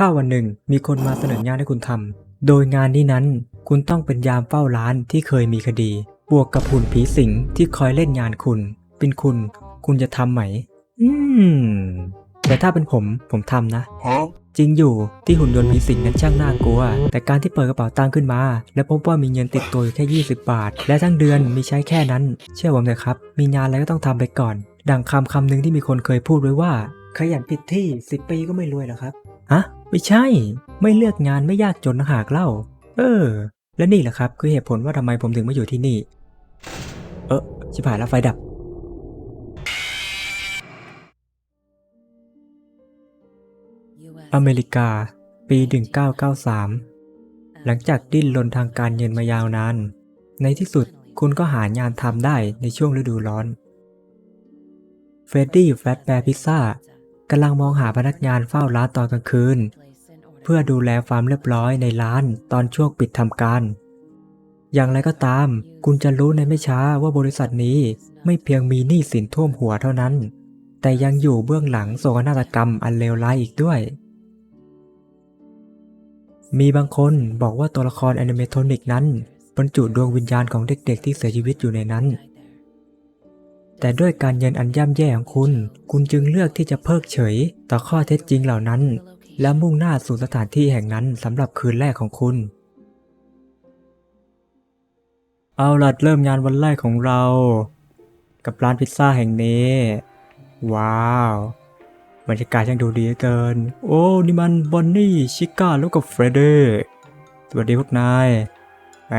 ถ้าวันหนึ่งมีคนมาเสนองานให้คุณทำโดยงานนี้นั้น คุณต้องเป็นยามเฝ้าร้านที่เคยมีคดี บวกกับหุ่นผีสิงที่คอยเล่นงานคุณ เป็นคุณ คุณจะทำไหม อืม แต่ถ้าเป็นผม ผมทำนะ จริงอยู่ที่หุ่นยนต์ผีสิงนั้นช่างน่ากลัว แต่การที่เปิดกระเป๋าตังค์ขึ้นมา และพบว่ามีเงินติดตัวอยู่แค่ 20 บาท และทั้งเดือนมีใช้แค่นั้น เชื่อผมเถอะครับ มีงานอะไรก็ต้องทำไปก่อน ดังคำคำหนึ่งที่มีคนเคยพูดไว้ว่าขยันผิดที่10ปีก็ไม่รวยหรอกครับฮะ ไม่ใช่ ไม่เลือกงานไม่ยากจนหากเล่า เออ และนี่แหละครับ คือเหตุผลว่าทำไมผมถึงมาอยู่ที่นี่ เออชิบหายแล้วไฟดับ อเมริกา ปี 1993 หลังจากดิ้นรนทางการเงินมายาวนาน ในที่สุดคุณก็หางานทำได้ในช่วงฤดูร้อน เฟรดดี้แฟตแบร์พิซซ่ากำลังมองหาพนักงานเฝ้าร้านตอนกลางคืน เพื่อดูแลความเรียบร้อยในร้านตอนช่วงปิดทำการ อย่างไรก็ตาม คุณจะรู้ในไม่ช้าว่าบริษัทนี้ไม่เพียงมีหนี้สินท่วมหัวเท่านั้น แต่ยังอยู่เบื้องหลังโศกนาฏกรรมอันเลวร้ายอีกด้วย มีบางคนบอกว่าตัวละครแอนิเมทอนิกนั้นบรรจุดวงวิญญาณของเด็กๆ ที่เสียชีวิตอยู่ในนั้น แต่ด้วยการเงินอันย่ำแย่ของคุณ คุณจึงเลือกที่จะเพิกเฉย ต่อข้อเท็จจริงเหล่านั้น และมุ่งหน้าสู่สถานที่แห่งนั้นสำหรับคืนแรกของคุณ เอาล่ะเริ่มงานวันแรกของเรา กับร้านพิซซ่าแห่งนี้ ว้าวบรรยากาศช่างดูดีเกิน โอ้นี่มันบอนนี่ชิก้าแล้วก็เฟรเดเดสวัสดีพวกนายแหม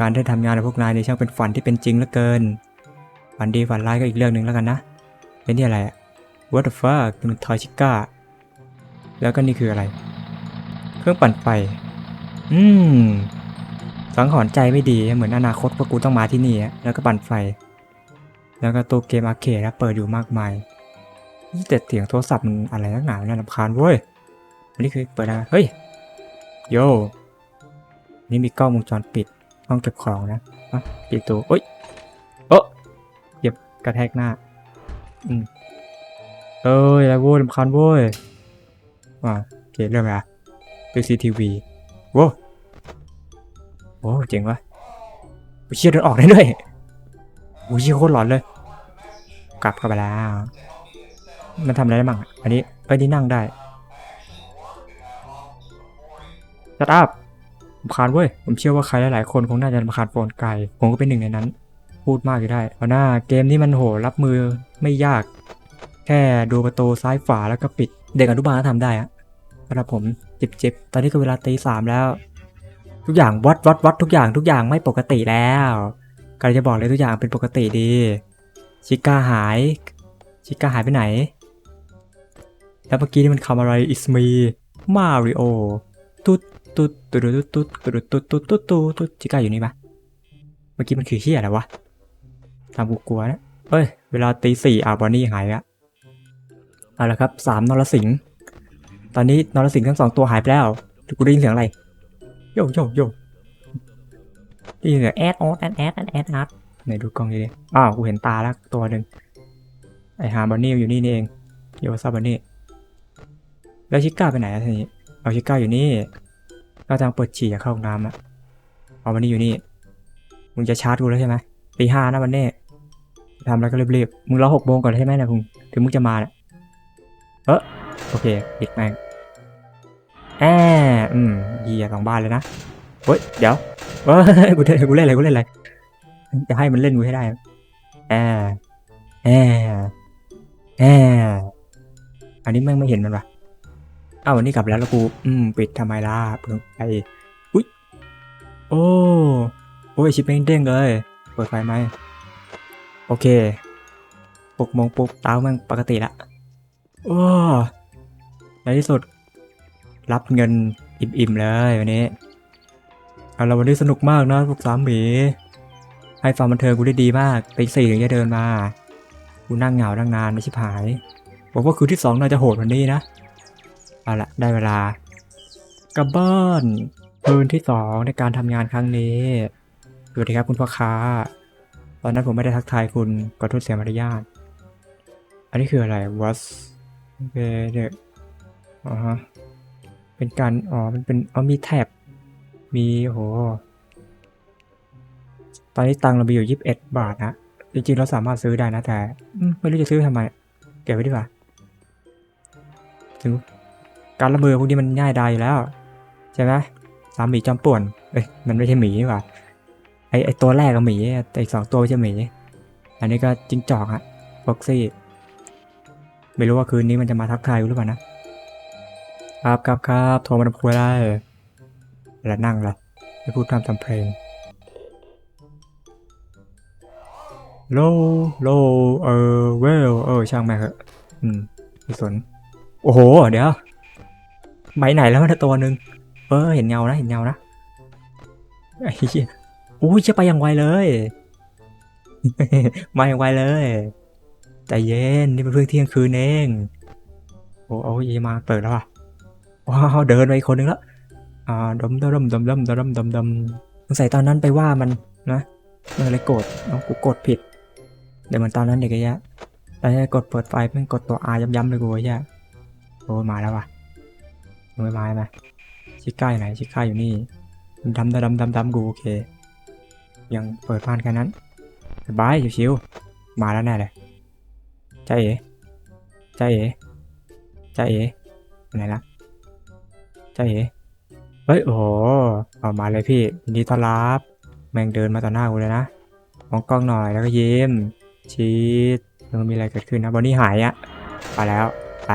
การได้ทำงานกับพวกนายนี่ช่างเป็นฝันที่เป็นจริงเหลือเกิน ฝันดีฝันร้ายก็อีกเรื่องหนึ่งแล้วกันนะเป็นนี่อะไรอะ What the fuck นี่มันทอยชิก้า แล้วก็นี่คืออะไร เครื่องปั่นไฟ อืม สังหรณ์ใจไม่ดี เหมือนอนาคตพวกกูต้องมาที่นี่แล้วก็ปั่นไฟ แล้วก็ตัวเกมอาร์เคดเปิดอยู่มากมายนี่แต่เสียงโทรศัพท์มันอะไรนักหนาเนี่ยรำคาญเว้ยอันนี้คือเปิดอะไรเฮ้ย โย นี่มีกล้องวงจรปิดห้องเก็บของนะปิดตัวเอ้ยโอ้เหยียบกระแทกหน้า อืมเอ้ยแล้วโว้ยรำคาญเว้ย อ่าโอเคเริ่มละดู CCTV โว้โว้เจ๋งวะโอ้เชี่ยเดินออกได้ด้วยโอ้ยโคตรหลอนเลย กลับเข้าไปแล้ว มันทำอะไรได้บ้างอะอันนี้เอ้ยนี่นั่งได้จัดอัพรำคาญเว้ย ผมเชื่อว่าใครหลายๆคนคงน่าจะรำคาญโฟนไกล ผมก็เป็นหนึ่งในนั้น พูดมากอยู่ได้ เอาหน้าเกมนี้มันโหรับมือไม่ยาก แค่ดูประตูซ้ายฝาแล้วก็ปิด เด็กอนุบาลก็ทำได้อะสำหรับผมจิบจิบๆตอนนี้ก็เวลาตีสามแล้ว ทุกอย่างวัดวัดวัดทุกอย่างทุกอย่างไม่ปกติแล้วกำลังจะบอกเลยทุกอย่างเป็นปกติดี ชิก้าหาย ชิก้าหายไปไหน แล้วเมื่อกี้นี่มันคำอะไร is me Mario ตุ๊ดตุ๊ดตุ๊ดตุ๊ดตุ๊ดตุ๊ดตุ๊ดตุ๊ดตุ๊ดตุ๊ดตุ๊ดชิก้าอยู่นี่ปะเมื่อกี้มันคือเฮียอะไรวะทำกูกลัวนะเอ้ย เวลาตีสี่อะบอนนี่หายละ เอาละครับสามนรสิงห์ตอนนี้นรสิงห์ทั้งสองตัวหายไปแล้วกูได้ยินเสียงอะไรโยโยโยได้ยินเสียงแอดออดแอดแอดแอดแอดแอดไหนดูกล้องดีดิอ้าวกูเห็นตาแล้วตัวหนึ่งไอหาบอนนี่อยู่นี่นี่เองโยซาบอนนี่แล้วชิก้าไปไหนอะทีนี้เอาชิก้าอยู่นี่ก็ทางเปิดฉี่เข้าห้องน้ำอะเอาบอนนี่อยู่นี่มึงจะชาร์จกูแล้วใช่ไหมตีห้านะวันนี้ทำอะไรก็รีบๆมึงรอหกโมงก่อนใช่ไหมนะคุณถึงมึงจะมาเนี่ย เออโอเคปิดแม่งแอบอืมเหี้ยสองบ้านเลยนะเฮ้ยเดี๋ยวเฮ้ยกูเล่นกูเล่นอะไรกูเล่นอะไรจะให้มันเล่นกูให้ได้แอบแอบแอบอันนี้แม่งไม่เห็นมันวะอ้าววันนี้กลับแล้วแล้วกูอืมปิดทำไมล่ะเพิ่งไปอุ้ยโอ้โอ้ยชิปแม่งเด้งเลยเปิดไฟไหมโอเคหกโมงปุ๊บตาแม่งปกติละ โอ้ในที่สุด รับเงินอิ่มๆเลยวันนี้เอาละวันนี้สนุกมากนะพวกสามหมี ให้ฟังบันเทิงกูได้ดีมากตีสี่ถึงจะเดินมา กูนั่งเหงานั่งนานไม่ชิบหายบอกว่าคืนที่สองน่าจะโหดวันนี้นะเอาละได้เวลากลับบ้านคืนที่สองในการทำงานครั้งนี้สวัสดีครับคุณพ่อค้า ตอนนั้นผมไม่ได้ทักทายคุณขอโทษเสียมารยาทอันนี้คืออะไร was เ e เดอ๋อฮะเป็นการ อ๋อ มันเป็นเอ๋อมีแท็บ มีโห ตอนนี้ตังเรามีอยู่ยี่สิบเอ็ดบาทนะ จริงๆ เราสามารถซื้อได้นะ แต่ไม่รู้จะซื้อทำไม เก็บไว้ดีกว่าถึงการละเมอพวกนี้มันง่ายดายอยู่แล้ว ใช่ไหมสามหมีจอมป่วน เอ้ย มันไม่ใช่หมีนี่หว่า ไอไอตัวแรกก็หมี แต่อีกสองตัวไม่ใช่หมี อันนี้ก็จิงจอกอะบ็อกซี่ ไม่รู้ว่าคืนนี้มันจะมาทักทายกูหรือเปล่านะ ครับครับครับโทรมาทำคุยได้แล้วนั่งละไปพูดตามทำเพลงโลโลเออเวลเออช่างแม่เหอะอืมไม่สน โอ้โห เดี๋ยวใบไหนแล้วมันตัวหนึ่งเออ เห็นเงานะ เห็นเงานะไอ้เหี้ยอุ้ยจะไปอย่างไวเลย มาอย่างไวเลย ใจเย็นนี่เป็นเพื่อนเที่ยงคืนเองโอ้โหยี่มาเปิดแล้วอะว้าวเดินไปคนหนึ่งแล้วอ่าดมดมดมดมดมดมดมสงสัยตอนนั้นไปว่ามันนะมันเลยโกรธเนาะกูโกรธผิด เดี๋ยวมันตอนนั้นเด็กแยะตอนนี้กดเปิดไฟเพิ่งกดตัวอาย้ำๆเลยกูแยะโอ้มาแล้วว่ะมือไม้ไหมชิก้าอยู่ไหนชิก้าอยู่นี่ดำดำดำดำดำกูโอเค ยังเปิดพานแค่นั้นสบายชิวๆมาแล้วแน่เลย ใจเอ๋ใจเอ๋ใจเอ๋ไหนละใช่เหรอเฮ้ยโอ้โหเอามาเลยพี่ยินดีต้อนรับ แม่งเดินมาต่อหน้ากูเลยนะมองกล้องหน่อยแล้วก็ยิ้มชีสแล้วมันมีอะไรเกิดขึ้นนะบอนนี่หายอะไปแล้วไป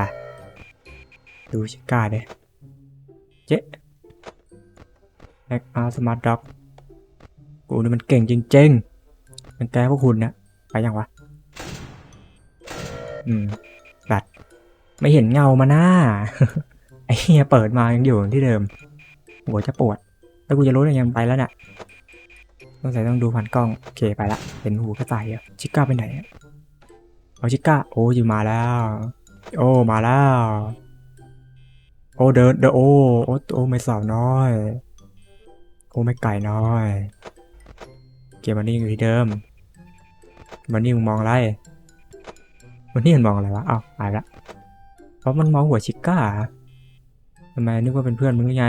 ดูชิก้าเด้เจ๊แอคอาร์สมาร์ทด็อกกูนี่มันเก่งจริงๆมันแกพวกคุณนะไปยังวะ อืมบัดไม่เห็นเงามาหน้าไอ้เฮียเปิดมายังอยู่ที่เดิมหัวจะปวด แล้วกูจะรู้ได้ยังไปแล้วเนี่ยต้องใส่ต้องดูผ่านกล้อง โอเคไปละเห็นหูกระต่ายอะชิก้าไปไหนอะเอาชิก้าโอ้อยู่มาแล้ว โอ้มาแล้วโอ้เดินเดินโอ้โอ้โอ้ไม่สาวน้อย โอ้ไม่ไก่น้อย เกมมันนี่อยู่ที่เดิมมันนี่มึงมองอะไร วันนี้มันมองอะไรวะอ้าวหายละเพราะมันมองหัวชิก้าทำไมนึกว่าเป็นเพื่อนมึงหรือไง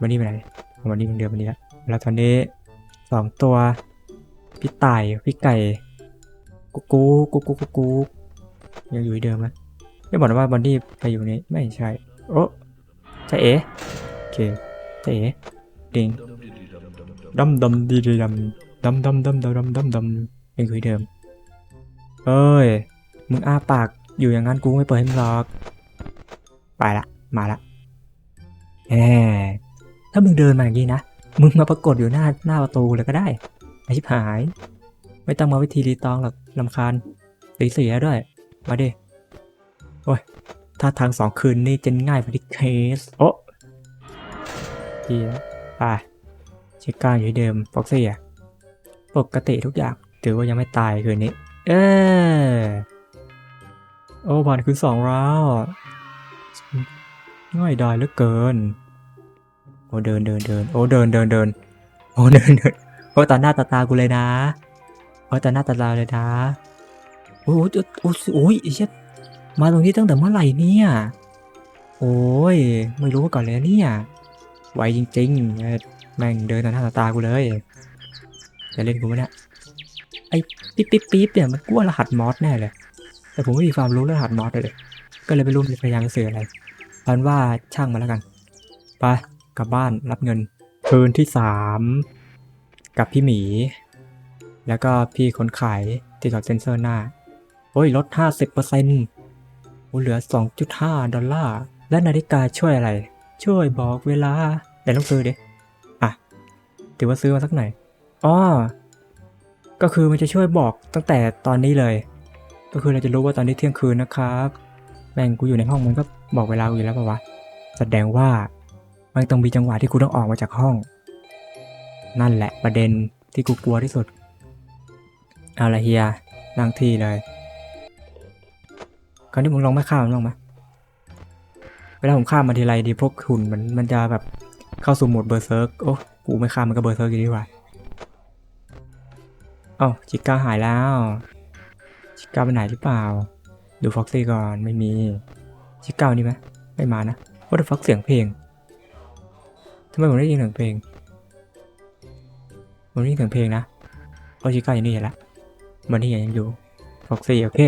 วันนี้ไปไหนวันนี้มันเดือนวันนี้ละแล้วตอนนี้สองตัวพี่ตายพี่ไก่กูกูกูกูกูกูยังอยู่เดิมไหมไม่บอกว่าบอนดี้ไปอยู่นี้ไม่ใช่โอ้ใช่เอ๋โอเคใช่เอ๋ดิงดำดำดีดีดำดำดำดำดำดำดำยังอยู่เดิมเอ้ย มึงอ้าปากอยู่อย่างนั้นกูไม่เปิดให้มึงหรอก ไปละมาละแหมถ้ามึงเดินมาอย่างนี้นะ มึงมาปรากฏอยู่หน้าหน้าประตูเลยก็ได้ไอชิบหาย ไม่ต้องมาวิธีรีตองหรอกลำคาญตีเสียด้วย มาดิโอ้ยถ้าทางสองคืนนี่จะง่ายกว่าที่เคสโอ้เฮียไปชิก้าอยู่ที่เดิมฟ็อกซี่อะปกติทุกอย่างถือว่ายังไม่ตายคืนนี้ เออ โอ้ผ่านคืนสองแล้วง่ายดายเหลือเกิน โอ้เดินเดินเดินโอ้เดินเดินเดินโอ้เดินเดินโอ้ตาหน้าตาตากูเลยนะโอ้ตาหน้าตาตาเลยนะโอ้โหโอ้โอ้ยไอ้เชี่ยมาตรงนี้ตั้งแต่เมื่อไหร่เนี่ย โอ้ยไม่รู้มาก่อนเลยเนี่ยไวจริงๆแม่งเดินตาหน้าตาตากูเลยจะเล่นกูไหมเนี่ยไอ้ปิ๊บปิ๊บปิ๊บเนี่ยมันกลัวรหัสมอสแน่เลย แต่ผมไม่มีความรู้เรื่องหัสมอสเลย ก็เลยไม่รู้มันพยายามจะสื่ออะไรพันว่าช่างมาแล้วกัน ไปกลับบ้านรับเงินคืนที่สามกับพี่หมี แล้วก็พี่คนขายที่ถอดเซ็นเซอร์หน้า โอ้ยลด 50%โอ้เหลือ 2.5 ดอลลาร์ และนาฬิกาช่วยอะไร ช่วยบอกเวลาแต่ต้องซื้อดิอะ ถือว่าซื้อมาสักหน่อยอ๋อก็คือมันจะช่วยบอกตั้งแต่ตอนนี้เลย ก็คือเราจะรู้ว่าตอนนี้เที่ยงคืนนะครับ แม่งกูอยู่ในห้องมันก็บอกเวลากูอยู่แล้วป่าวะ แสดงว่ามันต้องมีจังหวะที่กูต้องออกมาจากห้อง นั่นแหละประเด็นที่กูกลัวที่สุด เอาละเฮียนั่งที่เลยคราวนี้มึงลองไม่ข้ามมันลองไหมเวลาผมข้ามมาทีไรดีพวกหุ่นมันมันจะแบบเข้าสู่โหมดเบอร์เซิร์กโอ้กูไม่ข้ามมันก็เบอร์เซิร์กอยู่ดีกว่าอ้าจิก้าหายแล้ว จิก้าไปไหนหรือเปล่า ดูฟ็อกซี่ก่อนไม่มี ชิก้านี่ไหมไม่มานะว่าจะฟักเสียงเพลงทำไมผมได้ยินเสียงเพลงผมได้ยินเสียงเพลงนะโอชิก้าอยู่นี่เห็นละมันนี่ยังอยู่ฟ็อกซี่โอเค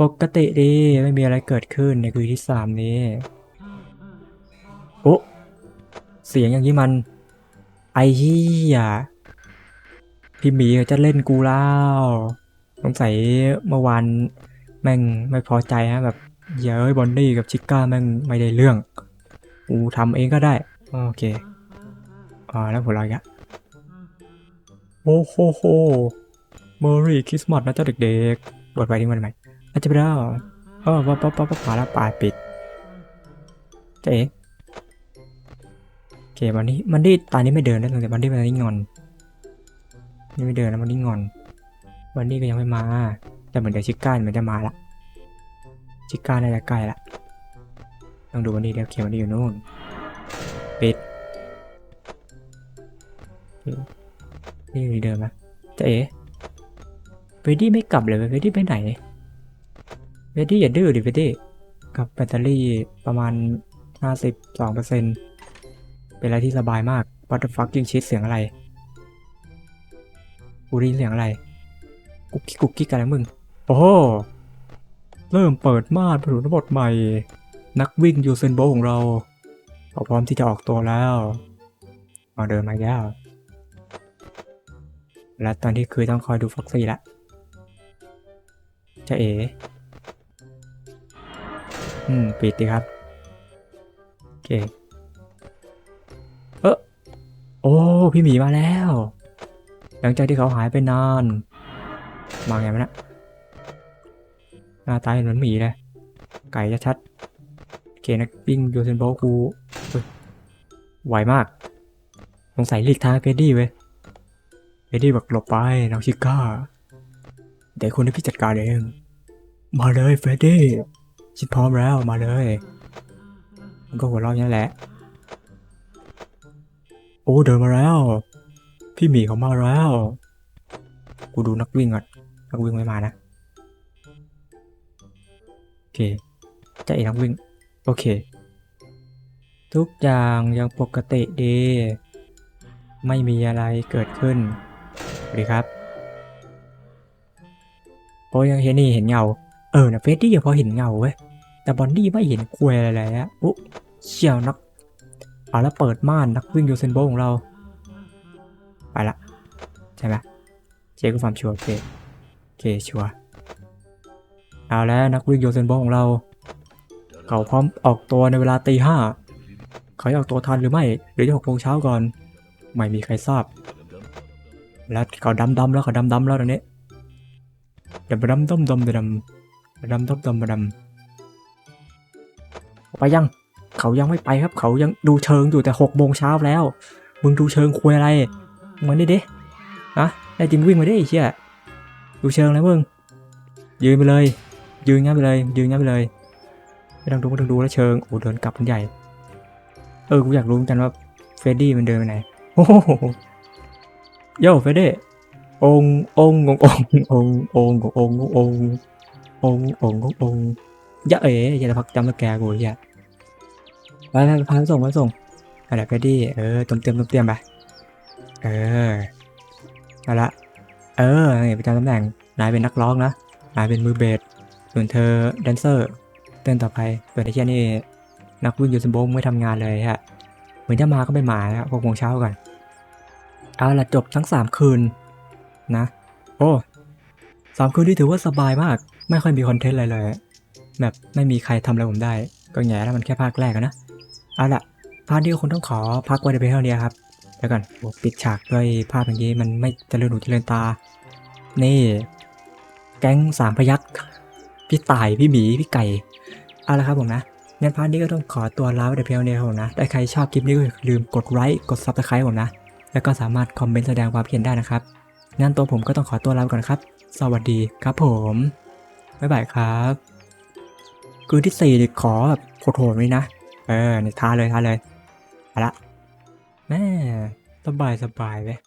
ปกติดีไม่มีอะไรเกิดขึ้นในคืนที่สามนี้โอ้เสียงอย่างนี้มัน ไอ้เหี้ยพี่หมีจะเล่นกูแล้ว สงสัยเมื่อวานแม่งไม่พอใจฮะแบบเย้ยบอนนี่กับชิก้าแม่งไม่ได้เรื่อง กูทำเองก็ได้ โอเคอ่าแล้วหัวเราะอีกะโอ้โหโหเมอรี่คริสต์มาสนะเจ้าเด็กๆบทไปที่มันใหมอาจจะไปแล้วเออปั๊บปั๊บปั๊บปั๊บมาแล้วปลายปิดเจ๊โอเควันนี้มันดี้ตานี้ไม่เดินนะแต่วันนี้มันนี้งอน นี่ไม่เดินแล้ววันนี้งอน วันนี้ก็ยังไม่มา แต่เหมือนเดี๋ยวชิก้าเหมือนจะมาละ ชิก้าน่าจะใกล้ละต้องดูวันนี้เดี๋ยวเขียววันนี้อยู่นู่น ปิด นี่อยู่เดิมนะจะเอ๋เวดี้ไม่กลับเลยเวดี้ไปไหน เวดี้อย่าดื้อดิเวดดี้กับแบตเตอรี่ประมาณ 52%เป็นอะไรที่สบายมาก What the fuck ยิงชิดเสียงอะไร กูได้ยินเสียงอะไร กุ๊กกิ๊กกุ๊กกิ๊กอะไรมึง โอ้โหเริ่มเปิดม่านผลุนบทใหม่ นักวิ่งยูเซนโบของเราเขาพร้อมที่จะออกตัวแล้วเอาเดินมาแล้วและตอนที่คือต้องคอยดูฟ็อกซี่ละจะเอ๋อืม ปิดดีครับ โอเค เออโอ้ พี่หมีมาแล้ว หลังจากที่เขาหายไปนาน มาไงวะเนะหน้าตาเหมือนหมีเลยไก่ชัดๆเคนักวิ่งยูเซนโบกูไวมากสงสัยหลีกทางเฟดดี้เว้ยเฟดดี้บอกหลบไปน้องชิก้าเดี๋ยวคุณให้พี่จัดการเอง มาเลยเฟดดี้ฉันพร้อมแล้วมาเลยมันก็หัวเราะอย่างนั้นแหละ โอ้เดินมาแล้ว พี่หมีเขามาแล้ว กูดูนักวิ่งก่อน นักวิ่งไม่มานะ โอเคจะเอกนักวิ่ง โอเค ทุกอย่างยังปกติดี ไม่มีอะไรเกิดขึ้นสวัสดีครับโอ้ยังเห็นนี่เห็นเงา เออนะเฟสดี้ยังพอเห็นเงาเว้ย แต่บอนดี้ไม่เห็นควยอะไรเลยอะอุ๊เชี่ยวนักเอาแล้วเปิดม่านนักวิ่งยูเซนโบว์ของเรา ไปละ ใช่ไหมเจ๊ก็ความชัวร์โอเค เคชัวเอาแล้วนักวิ่งโยเซนโบของเรา เขาพร้อมออกตัวในเวลาตีห้าเขาออกตัวทันหรือไม่หรือจะหกโมงเช้าก่อน ไม่มีใครทราบ แล้วเขาดำดำแล้วเขาดำดำแล้วตอนนี้ดำดำต้มดำดำดำดำต้มดำดำไปยัง เขายังไม่ไปครับ เขายังดูเชิงอยู่แต่หกโมงเช้าแล้ว มึงดูเชิงคุยอะไรมานนี่เด้อะได้จริงวิ่งมาได้เชี่ย ดูเชิงแล้วมึง ยืนไปเลย ยืนงั้นไปเลย ยืนงั้นไปเลย ไม่ต้องดูไม่ต้องดูแล้วเชิง โอ้เดินกลับมันใหญ่ เออ กูอยากรู้เหมือนกันว่าเฟรดดี้มันเดินไปไหน โอ้โหโย่เฟรดดี้ององค์ององององององององององค์ยะเอ๋อย่าจะพักจำตะแกกูเฮียไปไปพาส่งไปส่งอะไรเฟรดดี้ เออเตรียมเตรียมเตรียมไป เออเอาละ เออไประจำตำแหน่ง นายเป็นนักร้องนะ นายเป็นมือเบส ส่วนเธอแดนเซอร์ เต้นต่อไปเปิดไอ้เชี่ยนี่นักวิ่งยูสโบงไม่ทำงานเลยฮะ เหมือนจะมาก็ไม่มาแล้วหกโมงเช้าก่อนเอาละจบทั้งสามคืนนะ โอ้สามคืนที่ถือว่าสบายมาก ไม่ค่อยมีคอนเทนต์อะไรเลย แบบไม่มีใครทำอะไรผมได้ ก็แง่แล้วมันแค่ภาคแรกนะ เอาละภาคนี้คงต้องขอพักไว้ในเพียงเท่านี้ครับ แล้วก่อนโอ้ปิดฉากด้วยภาพอย่างนี้มันไม่เจริญหูเจริญตา นี่ แก๊งสามพยักษ์พี่ต่ายพี่หมีพี่ไก่เอาละครับผมนะงั้นพาร์ทนี้ก็ต้องขอตัวลาไปแต่เพียงเท่านี้ครับผมนะถ้าใครชอบคลิปนี้ก็อย่าลืมกดไลค์กด subscribe ผมนะ แล้วก็สามารถคอมเมนต์แสดงความคิดเห็นได้นะครับงั้นตัวผมก็ต้องขอตัวลาไปก่อนครับ สวัสดีครับผมบ๊ายบายครับคืนที่สี่ขอแบบโหดๆเลยนะ เออนี่ยทาเลยท้าเลยเอาละ ม่สบายสบายเลย